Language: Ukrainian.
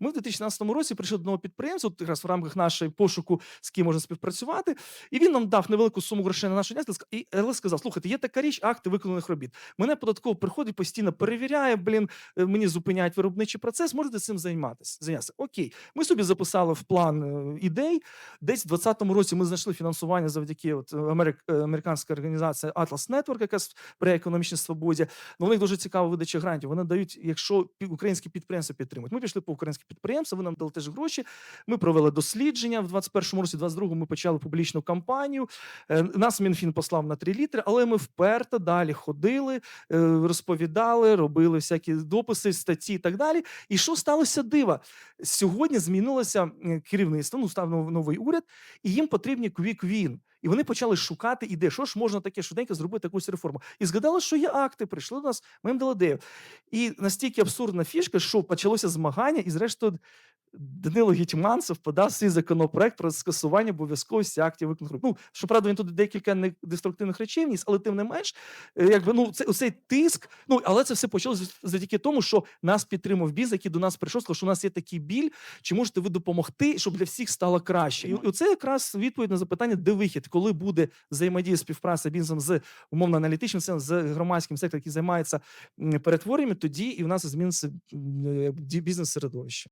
Ми в 2016 році прийшли до одного підприємця, от якраз в рамках нашої пошуку, з ким можна співпрацювати, і він нам дав невелику суму грошей на нашу діяльність, і але сказав: слухайте, є така річ, акти виконаних робіт. Мене податково приходить, постійно перевіряє, блін, е, мені зупиняють виробничий процес, можете цим займатися. Зайнятися. Окей. Ми собі записали в план е, ідей. Десь в 2020 році ми знайшли фінансування завдяки от, е, Америк, американська організація Atlas Network, яка сприяє економічній свободі. Ну, у них дуже цікава видача грантів. Вони дають, якщо українські підприємства підтримують. Ми пішли по підприємства, ви нам дали теж гроші. Ми провели дослідження в 21-му році, 22-му ми почали публічну кампанію. Е, Нас Мінфін послав на 3 літри, але ми вперто далі ходили, е, розповідали, робили всякі дописи, статті і так далі. І що сталося дива? Сьогодні змінилося керівництво, ну став нов- новий уряд, і їм потрібні квік-він. І вони почали шукати ідеї, що ж можна таке швиденько зробити якусь реформу. І згадали, що є акти, прийшли до нас, ми їм дали ідею. І настільки абсурдна фішка, що почалося змагання, і зрештою Данило Гетьманцев подав свій законопроект про скасування обов'язковості актів виконаних. Ну, щоправда, він тут декілька недеструктивних речей вніс, але тим не менш, е, якби ну це оцей тиск. Ну але це все почалося завдяки тому, що нас підтримав біз, який до нас прийшов, сказав, що у нас є такий біль. Чи можете ви допомогти, щоб для всіх стало краще? І це якраз відповідь на запитання, де вихід, коли буде взаємодія співпраця бізнесом з умовно аналітичним сектором, з громадським сектором, який займається перетвореннями, тоді і в нас зміниться бізнес середовище.